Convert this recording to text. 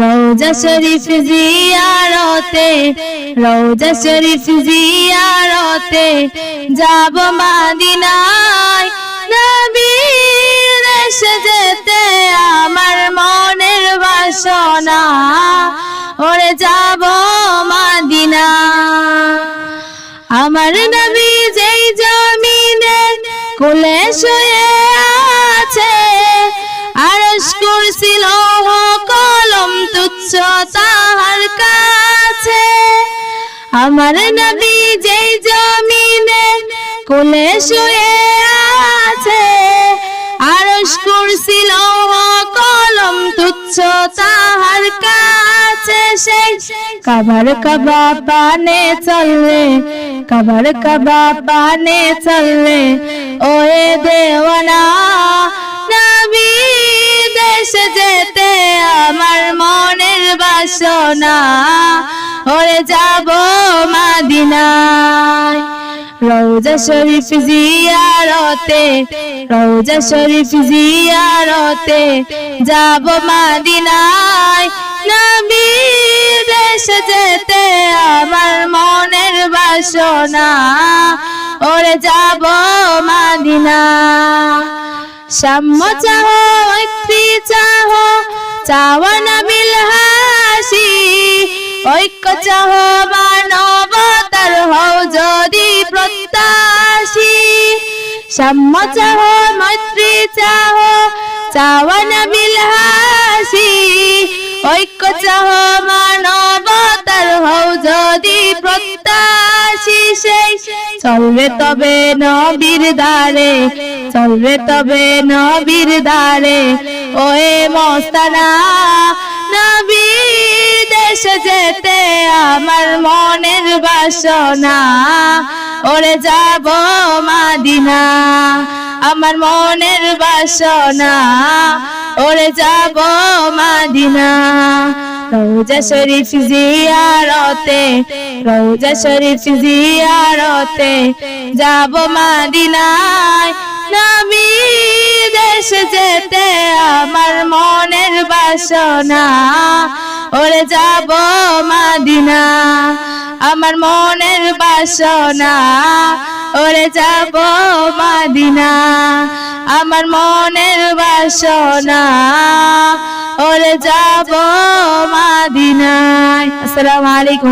রোজা শরীফ জিয়ারতে রোজা শরীফ জিয়ারতে যাব মাদিনায়। নবীর দেশে যেতে আমার মনের বাসনা, ওরে যাব মাদিনা। আমার নবী যেই জমিনে কোলে শুয়ে তাহার কাছে, আমার নবী যেই জমিনে কোলে শুয়ে আছে, আরশ কুরসি কলম তুচ্ছ তাহার কাছে, সেই কাবার কাবা পানে চলবে কাবার কাবা পানে চলবে ওয়ে দেওয়ানা বাসনা ওরে যাব মাদিনায়। শরীফ জিয়ারতে শরীফ জিয়ারতে যাব মাদিনায়। নবী দেশে যেতে আমার মনের বাসনা ওরে যাব মাদিনা সাম্য চাহ চাহ, চাওয়া নবিল হাসি ঐক্য চাহ হও যদি প্রত্যাশী। সাম্য চাহ, মৈত্রী চাহ চাওয়া নবিল হাসি। ঐক্য চাহ, মানবতার হও যদি প্রত্যাশী। সেই চলবে তবে নবীর দ্বারে, চলবে তবে নবীর দ্বারে। ওয়ে মস্তানা, নবী। দেশে যেতে আমার মনের বাসনা। ওরে যাব মাদিনা, আমার মনের বাসনা। ওরে যাব মাদিনা রোজা শরীফ জিয়ারতে রোজা শরীফ জিয়ারতে যাব মাদিনায়। নবী দেশে যেতে আমার মনের বাসনা। যাব মাদিনা। আমার মনের বাসনা, ওরে যাব মাদিনা। আমার মনের বাসনা, ওরে যাব মাদিনায়। আসসালামু আলাইকুম